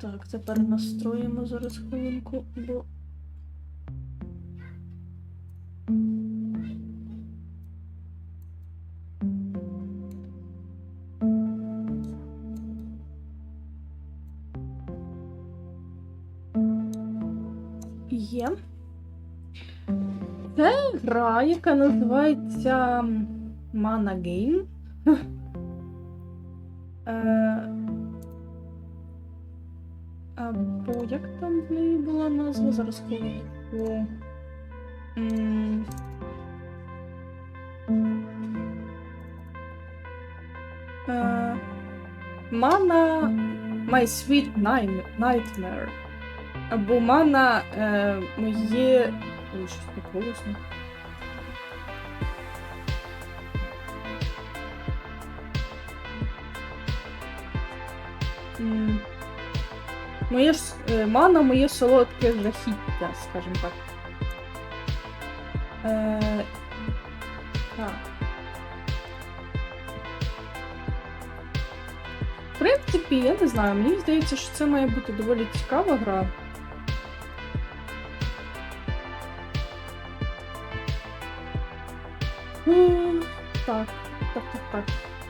Так, тепер настроїмо зараз хвилинку, бо. Є. Це гра, яка називається Mana Game. Зараз хвилинку. М. Е, Mana My Sweet Nightm- Nightmare. Або Мана е, моє. Ой, щось так голосно. Моє е, мана, моє солодке жахіття, скажімо так. Е, так. В принципі, я не знаю, мені здається, що це має бути доволі цікава гра. Так, так, так, так.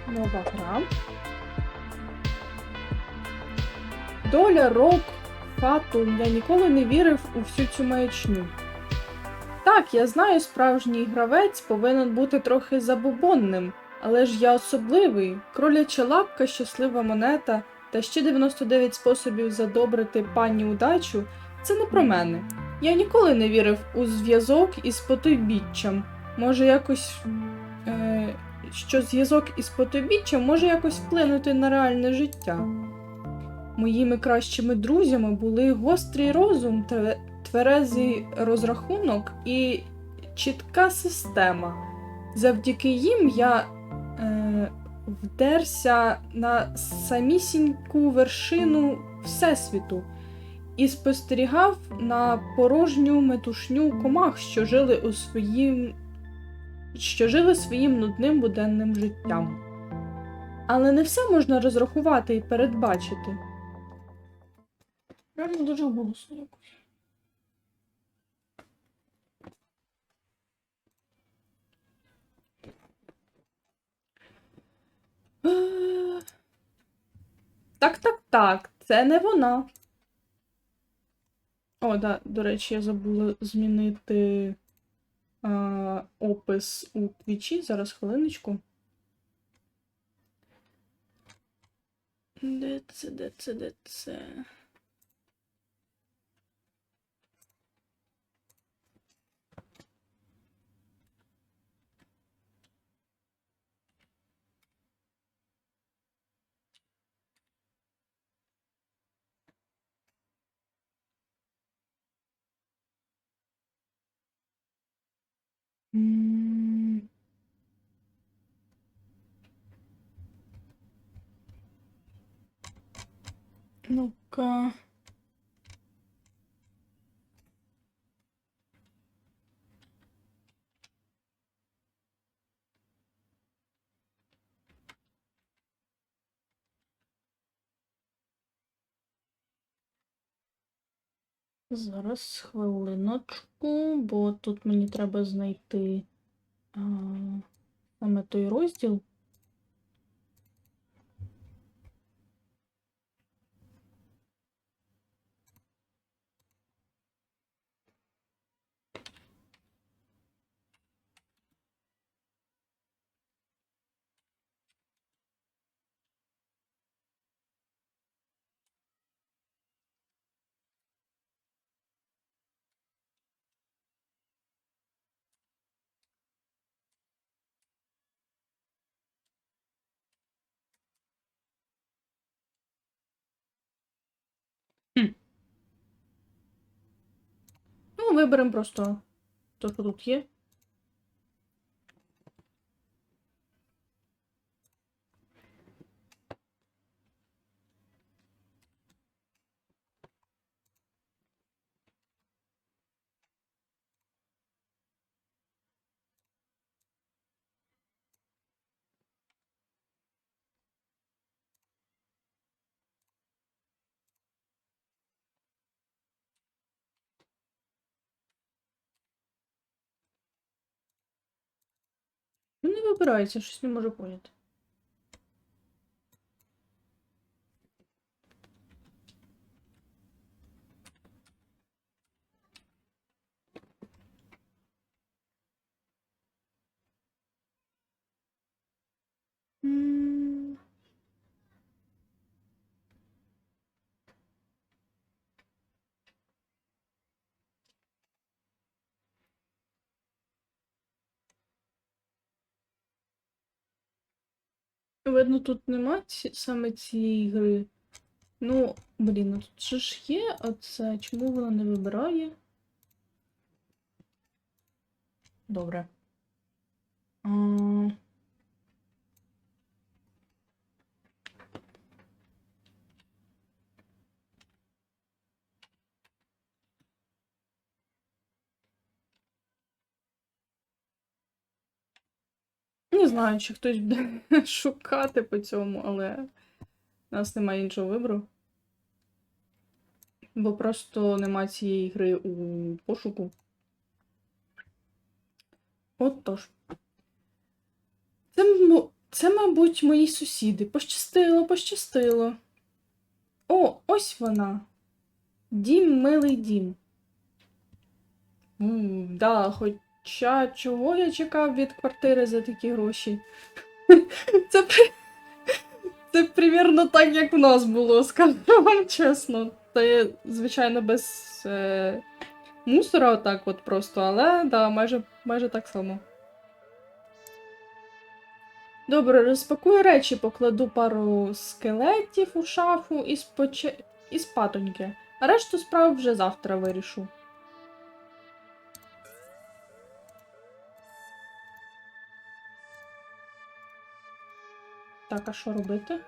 Нова гра. Доля рок, фатум, я ніколи не вірив у всю цю маячню. Так, я знаю, справжній гравець повинен бути трохи забобонним, але ж я особливий. Кроляча лапка, щаслива монета та ще 99 способів задобрити пані удачу це не про мене. Я ніколи не вірив у зв'язок із потойбіччям. Може, якось. Е, що зв'язок із потойбіччям може якось вплинути на реальне життя. Моїми кращими друзями були гострий розум, тверезий розрахунок і чітка система. Завдяки їм я е, вдерся на самісіньку вершину Всесвіту і спостерігав на порожню метушню комах, що жили у своїм, що жили своїм нудним буденним життям. Але не все можна розрахувати і передбачити. Реально дуже голосно якось. Так, так, так, це не вона. О, да, до речі, я забула змінити а, опис у твічі. Зараз хвилиночку. Де це, де це, де це? М. Ну-ка. Зараз хвилиночку, бо тут мені треба знайти а, саме той розділ. Ну, виберемо просто то, що тут є. Ну, не вибирається, щось не можу поняти. Видно, тут нема саме цієї гри. Ну, блін, ну тут же ж є оце. Чому вона не вибирає? Добре. А... Не знаю, чи хтось буде шукати по цьому, але у нас немає іншого вибору. Бо просто нема цієї гри у пошуку. Отож. Це, це, мабуть, мої сусіди. Пощастило, пощастило. О, ось вона. Дім, милий дім. М, да, хоча чого я чекав від квартири за такі гроші? Це, при... Це примірно так, як в нас було, скажу вам чесно. Є, звичайно, без е... мусора, отак от просто, але да, майже, майже так само. Добре, розпакую речі, покладу пару скелетів у шафу і, споче... і спатоньки. А решту справ вже завтра вирішу. Так, а що робити?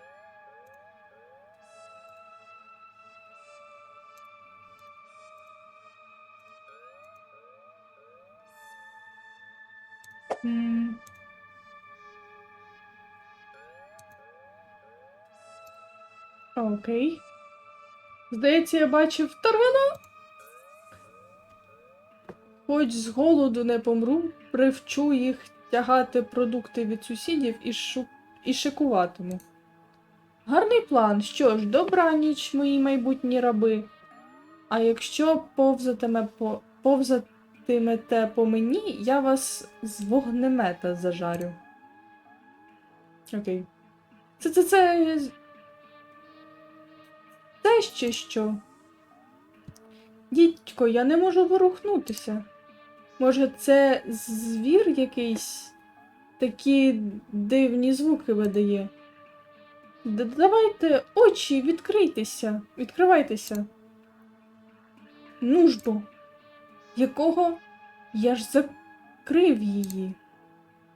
Окей. Здається, я бачив таргана. Хоч з голоду не помру, привчу їх тягати продукти від сусідів і, шу... і шикуватиму. Гарний план. Що ж, добраніч, мої майбутні раби. А якщо повзатиме по... повзатимете по мені, я вас з вогнемета зажарю. Окей. Це це це. Це ще що? Дідько, я не можу ворухнутися. Може, це звір якийсь такі дивні звуки видає. Давайте очі відкрийтеся. Відкривайтеся. Ну ж бо, якого я ж закрив її.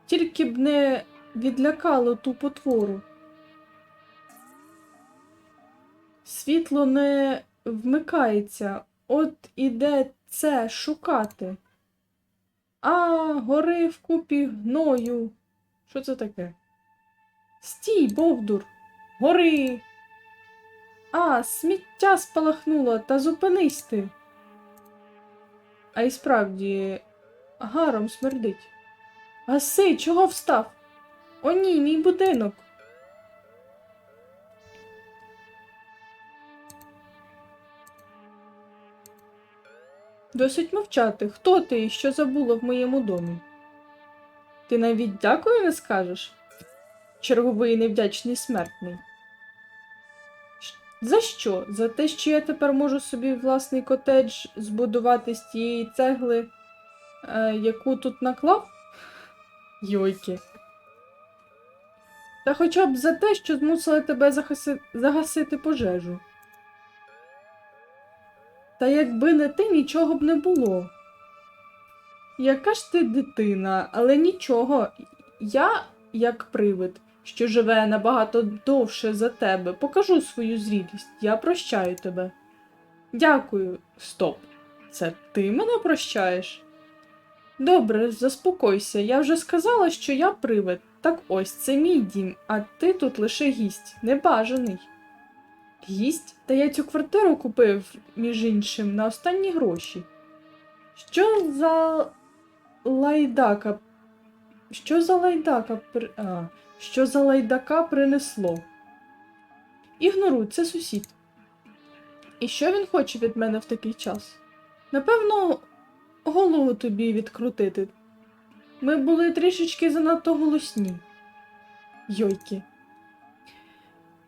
Тільки б не відлякало ту потвору. Світло не вмикається, от іде це шукати. А, гори в купі гною. Що це таке? Стій, Бовдур! Гори! А, сміття спалахнуло, та зупинись ти. А й справді, гаром смердить. Гаси, чого встав? О ні, мій будинок. Досить мовчати. Хто ти і що забула в моєму домі? Ти навіть дякую не скажеш? Черговий невдячний смертний. За що? За те, що я тепер можу собі власний котедж збудувати з тієї цегли, е, яку тут наклав? Йойки. Та хоча б за те, що змусила тебе загаси... загасити пожежу. Та якби не ти, нічого б не було. Яка ж ти дитина, але нічого. Я, як привид, що живе набагато довше за тебе, покажу свою зрілість. Я прощаю тебе. Дякую. Стоп. Це ти мене прощаєш? Добре, заспокойся. Я вже сказала, що я привид. Так ось це мій дім, а ти тут лише гість, небажаний. Гість? Та я цю квартиру купив, між іншим, на останні гроші. Що за лайдака Що за лайдака при... а, що за лайдака принесло? Ігноруй, це сусід. І що він хоче від мене в такий час? Напевно, голову тобі відкрутити. Ми були трішечки занадто голосні. Йойки.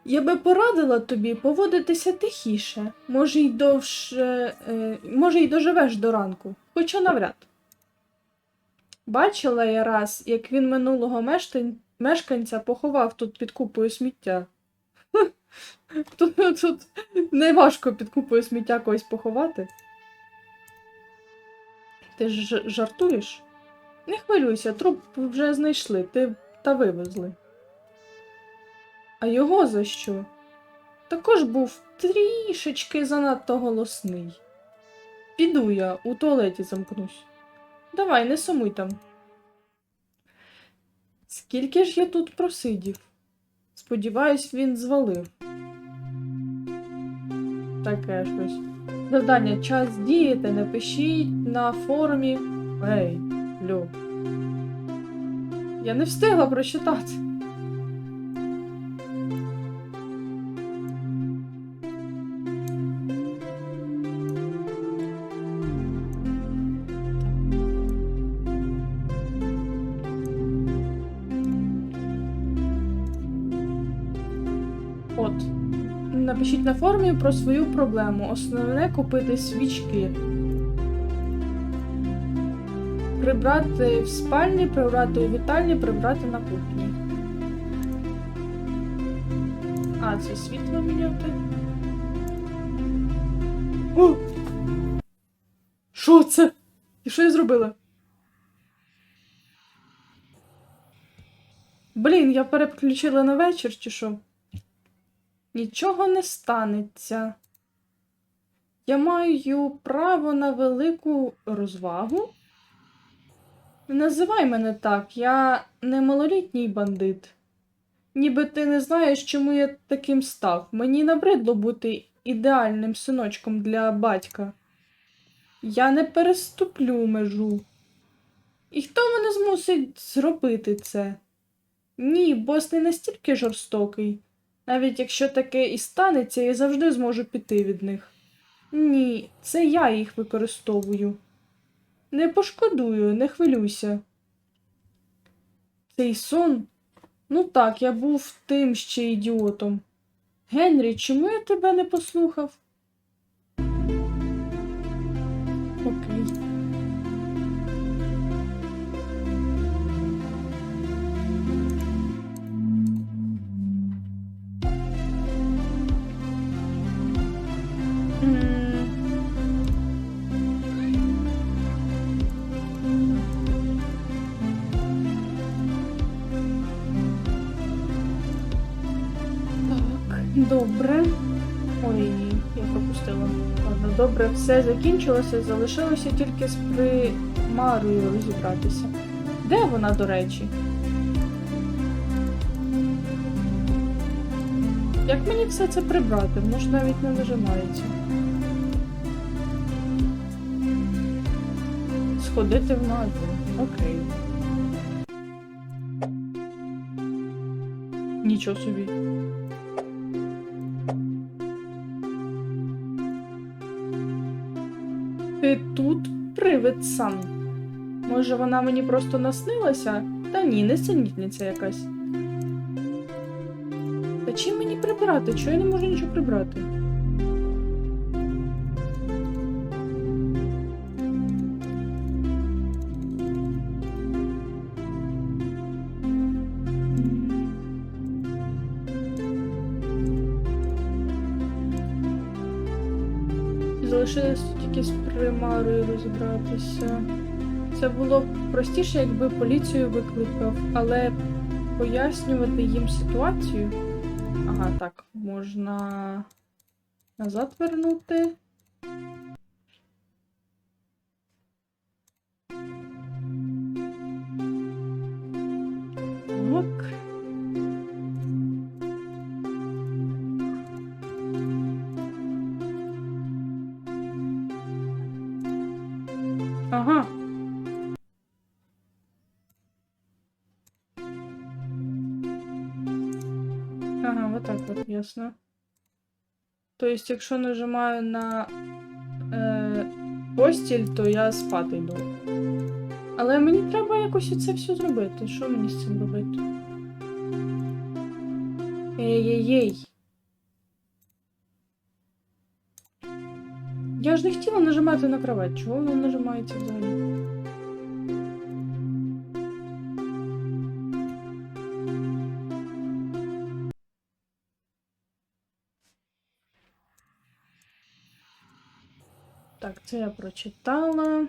Я би порадила тобі поводитися тихіше. Може, й довше. Е, може, й доживеш до ранку, хоча навряд. Бачила я раз, як він минулого мешканця поховав тут під купою сміття. Тут, тут неважко під купою сміття когось поховати. Ти ж- жартуєш? Не хвилюйся, труп вже знайшли, ти та вивезли. А його за що? Також був трішечки занадто голосний. Піду я у туалеті замкнусь. Давай, не сумуй там. Скільки ж я тут просидів? Сподіваюсь, він звалив. Таке щось. Завдання час діяти, напишіть на форумі. Ей, Льо. Я не встигла прочитати. От. Напишіть на форумі про свою проблему. Основне купити свічки. Прибрати в спальні, прибрати у вітальні, прибрати на кухні. А, це світло міняти. О! Що це? І що я зробила? Блін, я переключила на вечір чи що? Нічого не станеться. Я маю право на велику розвагу. Не називай мене так, я не малолітній бандит. Ніби ти не знаєш, чому я таким став. Мені набридло бути ідеальним синочком для батька. Я не переступлю межу. І хто мене змусить зробити це? Ні, бос не настільки жорстокий. Навіть якщо таке і станеться, я завжди зможу піти від них. Ні, це я їх використовую. Не пошкодую, не хвилюйся. Цей сон? Ну так, я був тим ще ідіотом. Генрі, чому я тебе не послухав? Добре. Ой, я пропустила. Ладно, добре, все закінчилося, залишилося тільки з примарою розібратися. Де вона, до речі? Як мені все це прибрати? Ж навіть не нажимається. Сходити в назву. Окей. Нічого собі. Ти тут, привид сам. Може, вона мені просто наснилася? Та ні, не синітниця якась. Та чим мені прибирати? Чого я не можу нічого прибрати? Залишилось примарою розібратися. Це було б простіше, якби поліцію викликав, але пояснювати їм ситуацію. Ага, так, можна назад вернути. Так. Так вот, ясно. То есть, якщо нажимаю на е, постіль, то я спати йду. Але мені треба якось це все зробити. Що мені з цим робити? Ей-ей-ей. Я ж не хотіла нажимати на кровать. Чого воно нажимається взагалі? Так, це я прочитала.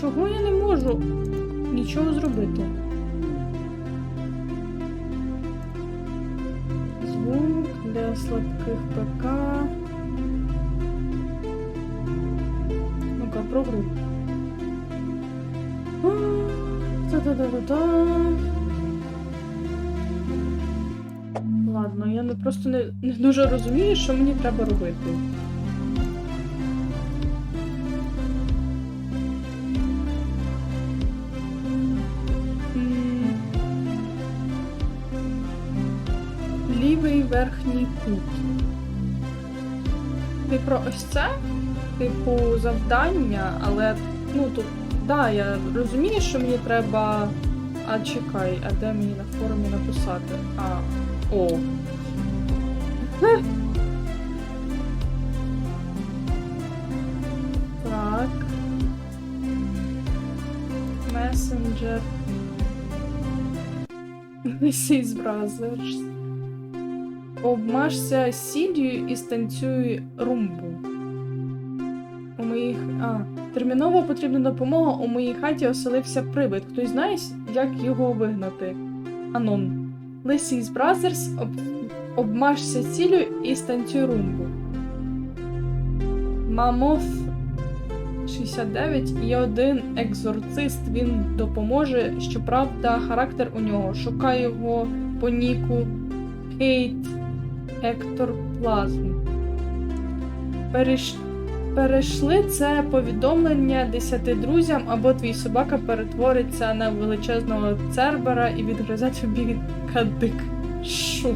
Чого я не можу нічого зробити? Звук для слабких ПК. Ну-ка, про. Та-та-та-та-та. Ладно, я не просто не, не дуже розумію, що мені треба робити. Ти про ось це? Типу, завдання, але ну тут. Да, я розумію, що мені треба. А чекай, а де мені на форумі написати? А. О. Так. Messenger. Mrs. Brothers. Обмажся сіллю і станцюй румбу. У моїх. А. Терміново потрібна допомога. У моїй хаті оселився привид. Хтось знає, як його вигнати? Анон. Lisi's Brothers об... обмажся сіллю і станцюй румбу. Мамоф 69 є один екзорцист. Він допоможе. Щоправда, характер у нього. Шукай його по ніку Кейт Ектор Плазм. Переш... Перейшли це повідомлення десяти друзям, або твій собака перетвориться на величезного цербера і відгризе тобі кадик. Шу.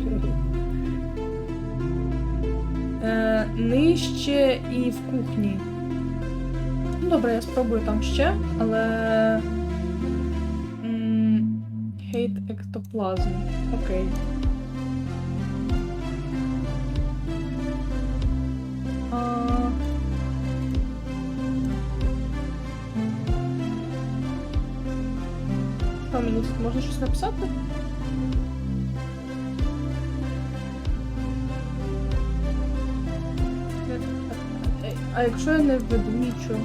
Е, нижче і в кухні. Ну, добре, я спробую там ще, але. Хейт ектоплазм. Окей. А... Мені тут можна щось написати? А якщо я не введу нічого?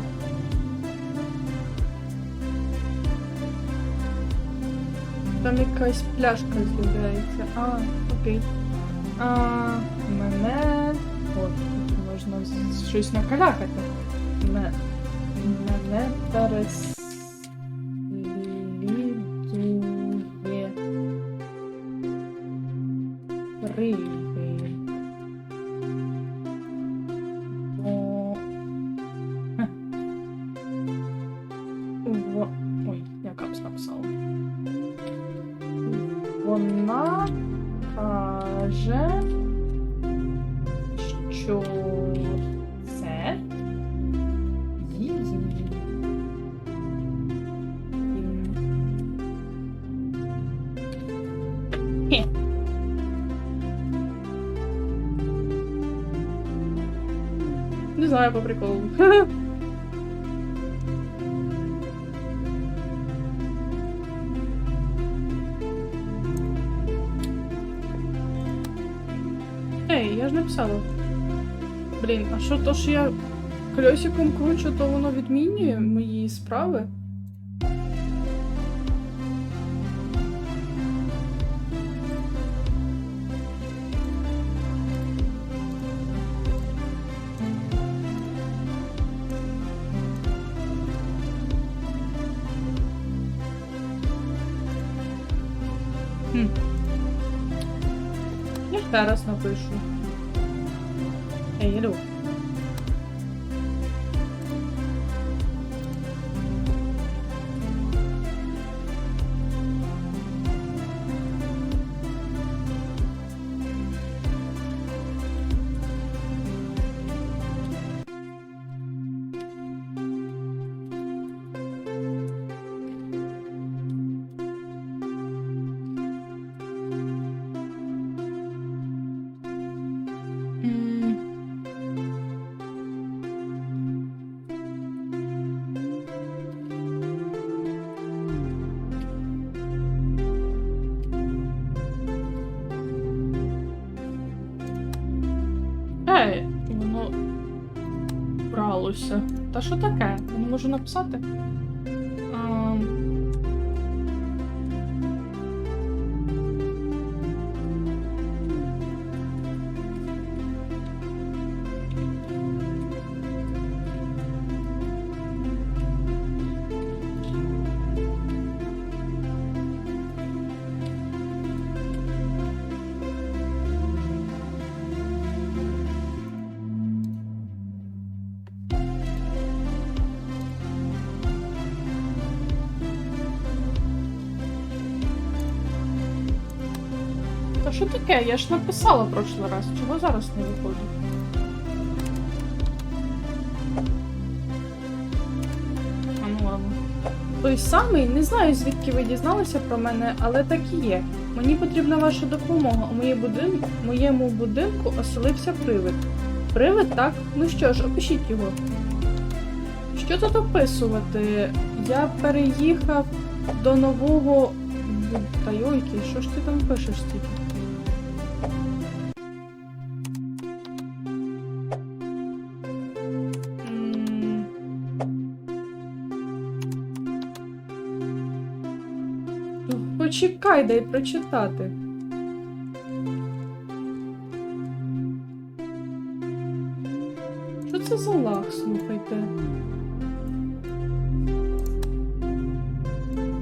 Там якась пляшка з'являється. А, окей. А, мене. От, щось накалякати. Ме- Мене переслідує риби. Бо... Во... Ой, я капс написала. Вона каже, що Не по приколу. Ей, я ж написала. Блін, а що то, що я колесиком кручу, то воно відмінює мої справи? Ще раз напишу. Та що таке? Я не можу написати. Та що таке? Я ж написала прошлий раз. Чого зараз не виходить? Ну. Той самий, не знаю, звідки ви дізналися про мене, але так і є. Мені потрібна ваша допомога. У моїй будин... моєму будинку оселився привид. Привид, так? Ну що ж, опишіть його. Що тут описувати? Я переїхав до нового. Та йойки, що ж ти там пишеш стільки? Ну, Почекай, дай прочитати. Що це за лаг, слухайте?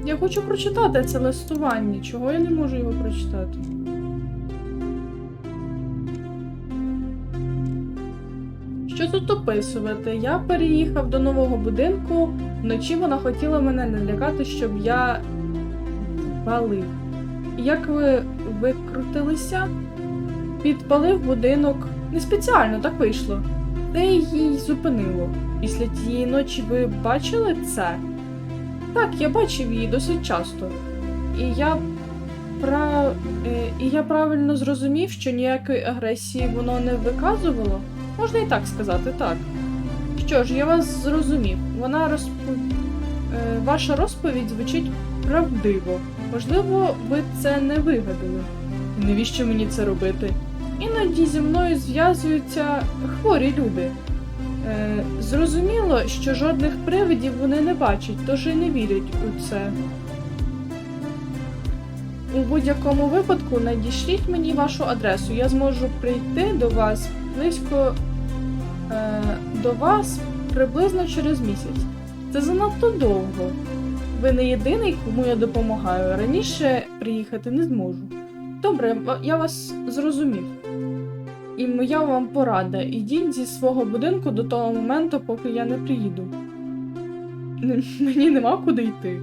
Я хочу прочитати це листування. Чого я не можу його прочитати? Що тут описувати? Я переїхав до нового будинку. Вночі вона хотіла мене налякати, щоб я палив. Як ви викрутилися? Підпалив будинок. Не спеціально так вийшло. Те їй зупинило. Після тієї ночі ви бачили це? Так, я бачив її досить часто. І я пра... е, і я правильно зрозумів, що ніякої агресії воно не виказувало. Можна і так сказати, так. Що ж, я вас зрозумів. Вона розпо... е, Ваша розповідь звучить правдиво. Можливо, ви це не вигадали. Навіщо мені це робити? Іноді зі мною зв'язуються хворі люди. Е, зрозуміло, що жодних привидів вони не бачать, тож і не вірять у це. У будь-якому випадку надішліть мені вашу адресу. Я зможу прийти до вас близько е, до вас приблизно через місяць. Це занадто довго. Ви не єдиний, кому я допомагаю. Раніше приїхати не зможу. Добре, я вас зрозумів. І моя вам порада. Ідіть зі свого будинку до того моменту, поки я не приїду. Мені нема куди йти.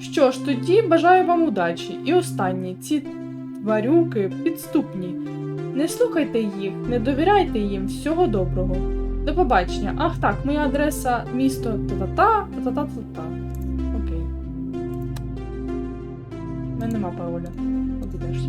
Що ж, тоді бажаю вам удачі. І останнє, ці тварюки підступні. Не слухайте їх, не довіряйте їм, всього доброго. До побачення. Ах так, моя адреса місто та-та-та, та-та-та-та. Мене нема пароля. Обідешся.